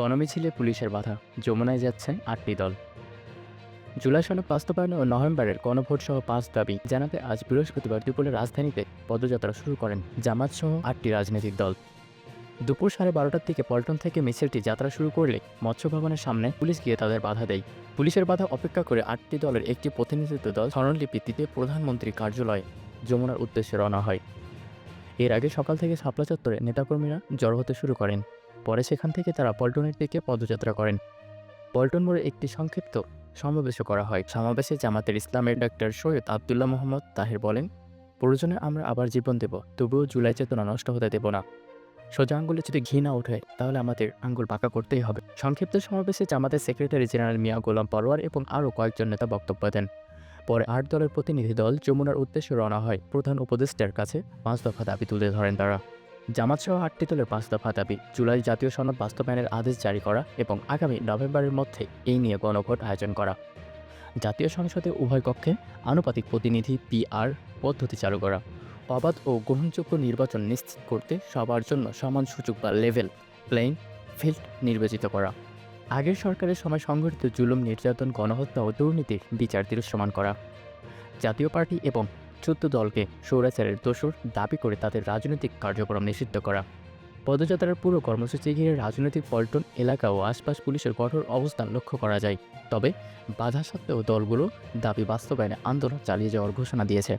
গণমিছিলে পুলিশের বাধা, যমুনায় যাচ্ছে আটটি দল। জুলাই সনদ বাস্তবায়ন ও নভেম্বরের গণভোট সহ পাঁচ দাবি জানাতে আজ বৃহস্পতিবার দুপুরে রাজধানীতে পদযাত্রা শুরু করেন জামাত সহ আটটি রাজনৈতিক দল। দুপুর সাড়ে বারোটার দিকে পল্টন থেকে মিছিলটি যাত্রা শুরু করলে মৎস্য ভবনের সামনে পুলিশ গিয়ে তাদের বাধা দেয়। পুলিশের বাধা অপেক্ষা করে আটটি দলের একটি প্রতিনিধিত্ব দল স্মরণলিপিতে প্রধানমন্ত্রীর কার্যালয়ে যমুনার উদ্দেশ্যে রওনা হয়। এর আগে সকাল থেকে শাপলা চত্বরে নেতাকর্মীরা জড়ো হতে শুরু করেন। পরে সেখান থেকে তারা পল্টনের দিকে পদযাত্রা করেন। পল্টন মোড়ে একটি সংক্ষিপ্ত সমাবেশও করা হয়। সমাবেশে জামাতের ইসলামের ডাক্তার সৈয়দ আবদুল্লাহ মোহাম্মদ তাহের বলেন, প্রয়োজনে আমরা আবার জীবন দেব, তবুও জুলাই চেতনা নষ্ট হতে দেব না। সোজা আঙ্গুলে যদি ঘি না ওঠে তাহলে আমাদের আঙ্গুল পাকা করতেই হবে। সংক্ষিপ্ত সমাবেশে জামাতের সেক্রেটারি জেনারেল মিয়া গোলাম পরোয়ার এবং আরও কয়েকজন নেতা বক্তব্য দেন। পরে আট দলের প্রতিনিধি দল যমুনার উদ্দেশ্যে রওনা হয়। প্রধান উপদেষ্টার কাছে পাঁচ দফা দাবি তুলে ধরেন তারা। জামাত সহ আটটি দলের পাঁচ দফা দাবি, জুলাই জাতীয় সনদ বাস্তবায়নের আদেশ জারি করা এবং আগামী নভেম্বরের মধ্যে এই নিয়ে গণভোট আয়োজন করা। জাতীয় সংসদে উভয় কক্ষে আনুপাতিক প্রতিনিধি পিআর পদ্ধতি চালু করা। অবাধ ও গ্রহণযোগ্য নির্বাচন নিশ্চিত করতে সবার জন্য সমান সুযোগ বা লেভেল প্লেইং ফিল্ড নির্বাচিত করা। আগের সরকারের সময় সংঘটিত জুলুম, নির্যাতন, গণহত্যা ও দুর্নীতির বিচার দৃশ্যমান করা। জাতীয় পার্টি এবং চোদ্দ দলকে সৌরাচারের দোষর দাবি করে তাদের রাজনৈতিক কার্যক্রম নিষিদ্ধ করা। পদযাত্রার পুরো কর্মসূচি ঘিরে রাজনৈতিক পল্টন, এলাকা ও আশপাশ পুলিশের কঠোর অবস্থান লক্ষ্য করা যায়। তবে বাধা সত্ত্বেও দলগুলো দাবি বাস্তবায়নে আন্দোলন চালিয়ে যাওয়ার ঘোষণা দিয়েছে।